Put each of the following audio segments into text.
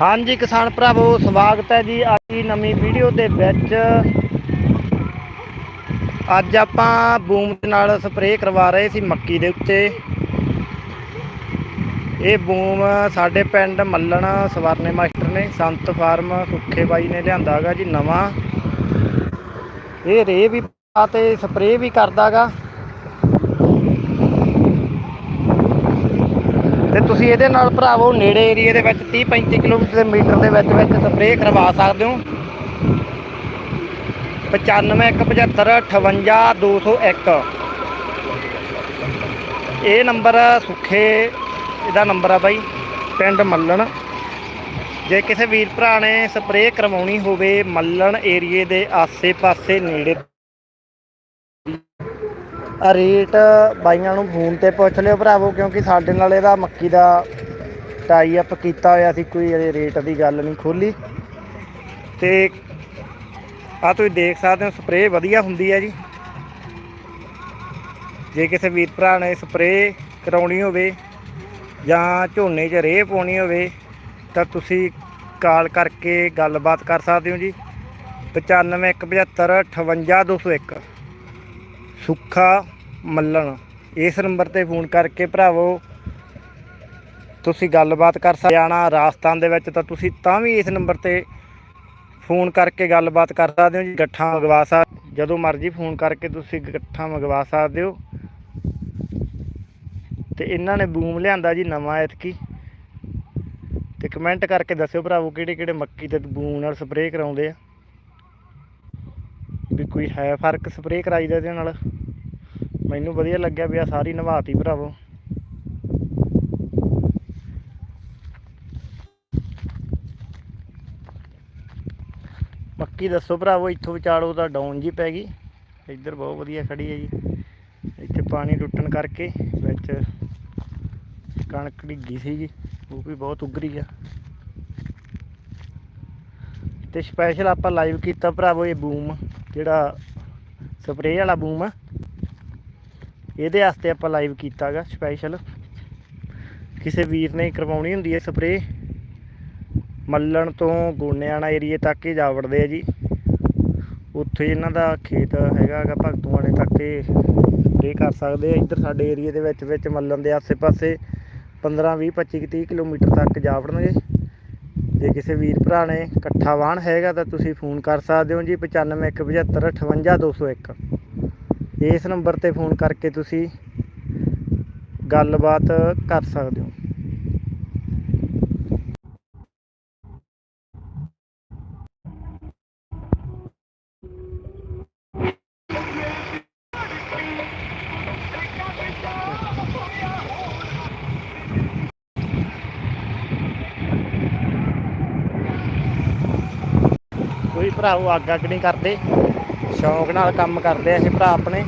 ਹਾਂਜੀ ਕਿਸਾਨ ਭਰਾਵੋ, ਸਵਾਗਤ ਹੈ ਜੀ ਅੱਜ ਦੀ ਨਵੀਂ ਵੀਡੀਓ ਦੇ ਵਿੱਚ। ਅੱਜ ਆਪਾਂ ਬੂਮ ਦੇ ਨਾਲ ਸਪਰੇਅ ਕਰਵਾ ਰਹੇ ਸੀ ਮੱਕੀ ਦੇ ਉੱਤੇ। ਇਹ ਬੂਮ ਸਾਡੇ ਪਿੰਡ ਮੱਲਣ ਸਵਰਨੇ ਮਾਸਟਰ ਨੇ, ਸੰਤ ਫਾਰਮ ਸੁੱਖੇ ਬਾਈ ਨੇ ਲਿਆਂਦਾ ਗਾ ਜੀ ਨਵਾਂ। ਇਹ ਰੇ ਵੀ ਪਾ ਤੇ ਸਪਰੇਅ ਵੀ ਕਰਦਾਗਾ ਤੁਸੀਂ ਇਹਦੇ ਨਾਲ ਭਰਾਵੋ ਨੇੜੇ ਏਰੀਏ ਦੇ ਵਿੱਚ 30 35 ਕਿਲੋਮੀਟਰ ਦੇ ਵਿੱਚ ਵਿੱਚ ਸਪਰੇਅ ਕਰਵਾ ਸਕਦੇ ਹੋ। 9517585201 ਇਹ ਨੰਬਰ ਸੁੱਖੇ, ਇਹਦਾ ਨੰਬਰ ਆ ਬਾਈ, ਪਿੰਡ ਮੱਲਣ। ਜੇ ਕਿਸੇ ਵੀਰ ਭਰਾ ਨੇ ਸਪਰੇਅ ਕਰਵਾਉਣੀ ਹੋਵੇ ਮੱਲਣ ਏਰੀਏ ਦੇ ਆਸੇ-ਪਾਸੇ ਨੇੜੇ। ਰੇਟ ਬਾਈਆਂ ਨੂੰ ਫੋਨ ਤੇ ਪੁੱਛ ਲਿਓ ਭਰਾਵੋ, ਕਿਉਂਕਿ ਸਾਡੇ ਨਾਲ ਇਹਦਾ ਮੱਕੀ ਦਾ ਟਾਈ ਅਪ ਕੀਤਾ ਹੋਇਆ ਸੀ, ਕੋਈ ਇਹਦੇ ਰੇਟ ਦੀ ਗੱਲ ਨਹੀਂ ਖੋਲੀ। ਤੇ ਆ ਤੁਸੀਂ ਦੇਖ ਸਕਦੇ ਹੋ ਸਪਰੇਅ ਵਧੀਆ ਹੁੰਦੀ ਹੈ ਜੀ। ਜੇ ਕਿਸੇ ਵੀਰ ਭਰਾ ਨੇ ਸਪਰੇਅ ਕਰਾਉਣੀ ਹੋਵੇ ਜਾਂ ਝੋਨੇ 'ਚ ਰੇਹ ਪਾਉਣੀ ਹੋਵੇ, ਤਾਂ ਤੁਸੀਂ ਕਾਲ ਕਰਕੇ ਗੱਲਬਾਤ ਕਰ ਸਕਦੇ ਹੋ ਜੀ। 9517585201 ਸੁੱਖਾ ਮੱਲਣ। ਇਸ ਨੰਬਰ ਤੇ ਫੋਨ ਕਰਕੇ ਭਰਾਵੋ, ਤੁਸੀਂ ਗੱਲਬਾਤ ਕਰ ਸਕਦੇ ਆਣਾ ਰਾਜਸਥਾਨ ਦੇ ਵਿੱਚ ਤਾਂ ਤੁਸੀਂ ਤਾਂ ਵੀ ਇਸ ਨੰਬਰ ਤੇ ਫੋਨ ਕਰਕੇ ਗੱਲਬਾਤ ਕਰ ਸਕਦੇ ਹੋ ਜੀ। ਗੱਠਾਂ ਮੰਗਵਾ ਸਕਦੇ ਜਦੋਂ ਮਰਜ਼ੀ ਫੋਨ ਕਰਕੇ ਤੁਸੀਂ ਗੱਠਾਂ ਮੰਗਵਾ ਸਕਦੇ ਹੋ। ਤੇ ਇਹਨਾਂ ਨੇ ਬੂਮ ਲਿਆਂਦਾ ਜੀ ਨਵਾਂ ਐਤਕੀ। ਤੇ ਕਮੈਂਟ ਕਰਕੇ ਦੱਸਿਓ ਭਰਾਵੋ ਕਿਹੜੇ ਕਿਹੜੇ ਮੱਕੀ ਤੇ ਬੂਮ ਨਾਲ ਸਪਰੇਅ ਕਰਾਉਂਦੇ ਆ। ਵੀ ਕੋਈ ਹੈ ਫ਼ਰਕ ਸਪਰੇਅ ਕਰਾਈ ਦਾ ਇਹਦੇ ਨਾਲ। ਮੈਨੂੰ ਵਧੀਆ ਲੱਗਿਆ ਵੀ ਆ ਸਾਰੀ ਨਵਾਤੀ ਭਰਾਵੋ। ਮੱਕੀ ਦੱਸੋ ਭਰਾਵੋ, ਇੱਥੋਂ ਵਿਚਾਲੋ ਤਾਂ ਡਾਊਨ ਜੀ ਪੈ ਗਈ। ਇੱਧਰ ਬਹੁਤ ਵਧੀਆ ਖੜੀ ਹੈ ਜੀ। ਇੱਥੇ ਪਾਣੀ ਟੁੱਟਣ ਕਰਕੇ ਵਿੱਚ ਕਣਕ ਡਿੱਗੀ ਸੀ ਜੀ। ਉਹ ਵੀ ਬਹੁਤ ਉਗਰੀ ਆ। ਤੇ ਸਪੈਸ਼ਲ ਆਪਾਂ ਲਾਈਵ ਕੀਤਾ ਭਰਾਵੋ ਇਹ ਬੂਮ ਜਿਹੜਾ ਸਪਰੇਅ ਵਾਲਾ ਬੂਮ ਆ, ਇਹਦੇ ਵਾਸਤੇ ਆਪਾਂ ਲਾਈਵ ਕੀਤਾਗਾ ਸਪੈਸ਼ਲ ਕਿਸੇ ਵੀਰ ਨੇ ਕਰਵਾਉਣੀ ਹੁੰਦੀ ਹੈ ਸਪਰੇਅ, ਮੱਲਣ ਤੋਂ ਗੋਨਿਆਣਾ ਏਰੀਏ ਤੱਕ ਹੀ ਜਾ ਵੜਦੇ ਆ ਜੀ। ਉੱਥੇ ਇਹਨਾਂ ਦਾ ਖੇਤ ਹੈਗਾਗਾ ਭਗਤੂਆਣੇ ਤੱਕ ਇਹ ਇਹ ਕਰ ਸਕਦੇ ਆ। ਇੱਧਰ ਸਾਡੇ ਏਰੀਏ ਦੇ ਵਿੱਚ ਵਿੱਚ ਮੱਲਣ ਦੇ ਆਸੇ-ਪਾਸੇ 15 20 25 30 ਕਿਲੋਮੀਟਰ ਤੱਕ ਜਾ ਵੜਨਗੇ। ਜੇ ਕਿਸੇ ਵੀਰ ਭਰਾ ਨੇ ਇਕੱਠਾ ਵਾਹਣ ਹੈਗਾ ਤਾਂ ਤੁਸੀਂ ਫੋਨ ਕਰ ਸਕਦੇ ਹੋ ਜੀ 9517585201 ਇਸ ਨੰਬਰ ਤੇ ਫੋਨ ਕਰਕੇ ਤੁਸੀਂ ਗੱਲਬਾਤ ਕਰ ਸਕਦੇ ਹੋ। ਭਰਾ ਉਹ ਅੱਗ ਅੱਗ ਨਹੀਂ ਕਰਦੇ। ਸ਼ੌਂਕ ਨਾਲ ਕੰਮ ਕਰਦੇ ਆ ਇਹ ਭਰਾ ਆਪਣੇ।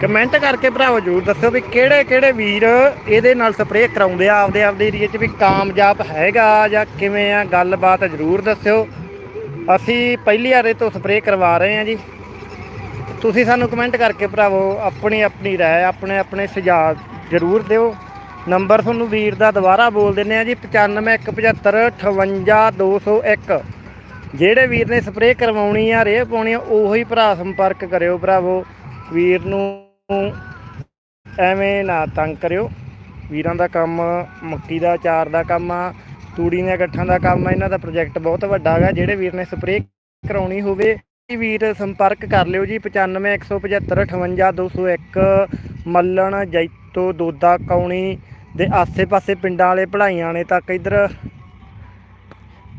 ਕਮੈਂਟ ਕਰਕੇ ਭਰਾਵੋ ਜਰੂਰ ਦੱਸਿਓ ਵੀ ਕਿਹੜੇ ਕਿਹੜੇ ਵੀਰ ਇਹਦੇ ਨਾਲ ਸਪਰੇਅ ਕਰਾਉਂਦੇ ਆ, ਆਪਦੇ ਆਪਦੇ ਏਰੀਏ 'ਚ ਵੀ ਕਾਮਯਾਬ ਹੈਗਾ ਜਾਂ ਕਿਵੇਂ ਆ, ਗੱਲਬਾਤ ਜਰੂਰ ਦੱਸਿਓ। ਅਸੀਂ ਪਹਿਲੀ ਵਾਰ ਇਹ ਤੋਂ ਸਪਰੇਅ ਕਰਵਾ ਰਹੇ ਹਾਂ ਜੀ। ਤੁਸੀਂ ਸਾਨੂੰ ਕਮੈਂਟ ਕਰਕੇ ਭਰਾਵੋ ਆਪਣੀ ਆਪਣੀ ਰਾਏ, ਆਪਣੇ ਆਪਣੇ ਸੁਝਾਅ ਜਰੂਰ ਦਿਓ। ਨੰਬਰ ਤੁਹਾਨੂੰ ਵੀਰ ਦਾ ਦੁਬਾਰਾ ਬੋਲ ਦਿੰਨੇ ਆ ਜੀ 9517585201 ਜਿਹੜੇ ਵੀਰ ਨੇ ਸਪਰੇਅ ਕਰਵਾਉਣੀ ਆ, ਰੇਹ ਪਾਉਣੀ ਆ, ਉਹੀ ਭਰਾ ਸੰਪਰਕ ਕਰਿਓ ਭਰਾਵੋ। ਵੀਰ ਨੂੰ ਐਵੇਂ ਨਾ ਤੰਗ ਕਰਿਓ। ਵੀਰਾਂ ਦਾ ਕੰਮ, ਮੱਕੀ ਦਾ ਅਚਾਰ ਦਾ ਕੰਮ ਆ, ਤੂੜੀ ਦੀਆਂ ਗੱਠਾਂ ਦਾ ਕੰਮ ਆ, ਇਹਨਾਂ ਦਾ ਪ੍ਰੋਜੈਕਟ ਬਹੁਤ ਵੱਡਾ ਹੈਗਾ, ਜਿਹੜੇ ਵੀਰ ਨੇ ਸਪਰੇਅ ਕਰਾਉਣੀ ਹੋਵੇ ਵੀਰ ਸੰਪਰਕ ਕਰ ਲਿਓ ਜੀ 9517585201 ਮੱਲਣ, ਜੈਤੋ, ਦੋਦਾ, ਕੌਣੀ ਦੇ ਆਸੇ-ਪਾਸੇ ਪਿੰਡਾਂ ਵਾਲੇ ਭਲਾਈਆਂ ਨੇ ਤੱਕ ਇੱਧਰ,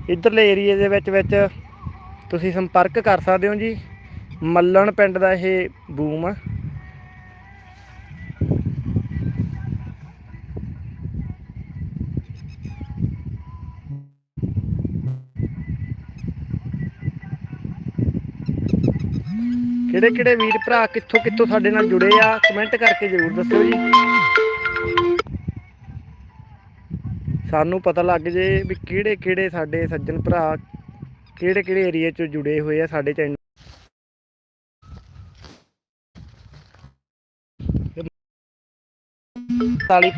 ਇੱਧਰਲੇ ਏਰੀਏ ਦੇ ਵਿੱਚ ਵਿੱਚ ਤੁਸੀਂ ਸੰਪਰਕ ਕਰ ਸਕਦੇ ਹੋ ਜੀ। ਮੱਲਣ ਪਿੰਡ ਦਾ ਇਹ ਬੂਮ ਆ। ਕਿਹੜੇ ਕਿਹੜੇ ਵੀਰ ਭਰਾ ਕਿੱਥੋਂ ਕਿੱਥੋਂ ਸਾਡੇ ਨਾਲ ਜੁੜੇ ਆ ਕਮੈਂਟ ਕਰਕੇ ਜ਼ਰੂਰ ਦੱਸਿਓ ਜੀ। ਸਾਨੂੰ ਪਤਾ ਲੱਗ ਜੇ ਵੀ ਕਿਹੜੇ ਕਿਹੜੇ ਸਾਡੇ ਸੱਜਣ ਭਰਾ ਕਿਹੜੇ ਕਿਹੜੇ ਏਰੀਆ ਚੋਂ ਜੁੜੇ ਹੋਏ ਆ ਸਾਡੇ ਚੈਨਲ। ਤਾਲੀ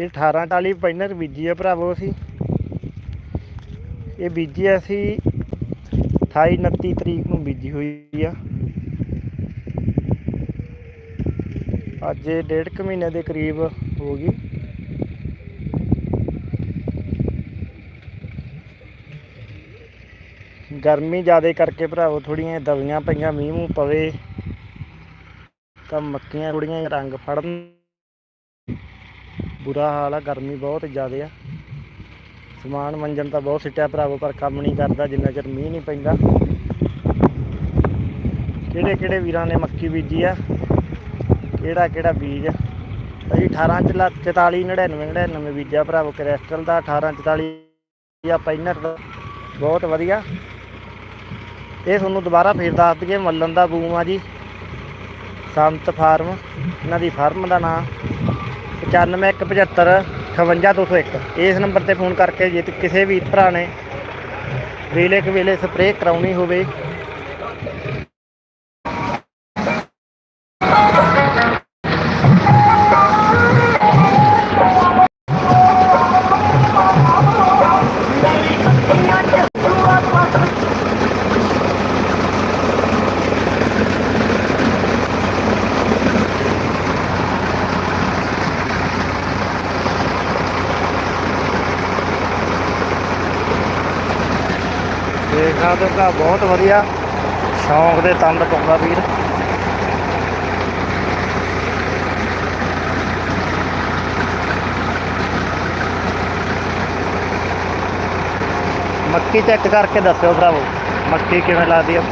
ਇਹ 18 ਟਾਲੀ ਪਹਿਲਾਂ ਬੀਜੀ ਆ ਭਰਾਵੋ ਅਸੀਂ। ਇਹ ਬੀਜੀ ਅਸੀਂ 28 29 ਤਰੀਕ ਨੂੰ ਬੀਜੀ ਹੋਈ ਆ। ਅੱਜ ਇਹ ਡੇਢ ਕੁ ਮਹੀਨੇ ਦੇ ਕਰੀਬ ਹੋ ਗਈ। ਗਰਮੀ ਜ਼ਿਆਦਾ ਕਰਕੇ ਭਰਾਵੋ ਥੋੜੀਆਂ ਦਵੀਆਂ ਪਈਆਂ, ਮੀਂਹ ਮੂੰਹ ਪਵੇ ਤਾਂ ਮੱਕੀਆਂ ਥੋੜੀਆਂ ਰੰਗ ਫੜਨ। ਬੁਰਾ ਹਾਲ ਆ, ਗਰਮੀ ਬਹੁਤ ਜ਼ਿਆਦਾ ਆ। ਸਮਾਨ ਮੰਜਣ ਤਾਂ ਬਹੁਤ ਸਿੱਟਿਆ ਭਰਾਵੋ, ਪਰ ਕੰਮ ਨਹੀਂ ਕਰਦਾ, ਜਿੰਨਾ ਚਿਰ ਮੀਂਹ ਨਹੀਂ ਪੈਂਦਾ। ਕਿਹੜੇ ਕਿਹੜੇ ਵੀਰਾਂ ਨੇ ਮੱਕੀ ਬੀਜੀ ਆ? ਕਿਹੜਾ ਕਿਹੜਾ ਬੀਜ? ਅਸੀਂ 18 ਚ 44 99 99 ਬੀਜਿਆ ਭਰਾਵੋ, ਕ੍ਰਿਸਟਲ ਦਾ 18 44 ਆ ਪੈਨਰ ਦਾ। ਬਹੁਤ ਵਧੀਆ। ਇਹ ਤੁਹਾਨੂੰ ਦੁਬਾਰਾ ਫੇਰ ਦੱਸ ਦਈਏ, ਮੱਲਣ ਦਾ ਬੂਮ ਆ ਜੀ। ਸੰਤ ਫਾਰਮ, ਇਹਨਾਂ ਦੀ ਫਾਰਮ ਦਾ ਨਾਮ 95175 58201 ਇਸ ਨੰਬਰ ਤੇ ਫੋਨ ਕਰਕੇ ਜੇ ਕਿਸੇ ਵੀ ਭਰਾ ਨੇ ਵੇਲੇ ਕੁ ਵੇਲੇ ਸਪਰੇਅ ਕਰਾਉਣੀ ਹੋਵੇ ਸਕਦੇ ਹੋ ਭਰਾ ਬਹੁਤ ਵਧੀਆ। ਸ਼ੌਂਕ ਦੇ ਤੰਦ ਪਾਉਂਦਾ ਵੀਰ। ਮੱਕੀ ਚੈੱਕ ਕਰਕੇ ਦੱਸਿਓ ਭਰਾਵੋ। ਮੱਕੀ ਕਿਵੇਂ ਲੱਗਦੀ ਆ?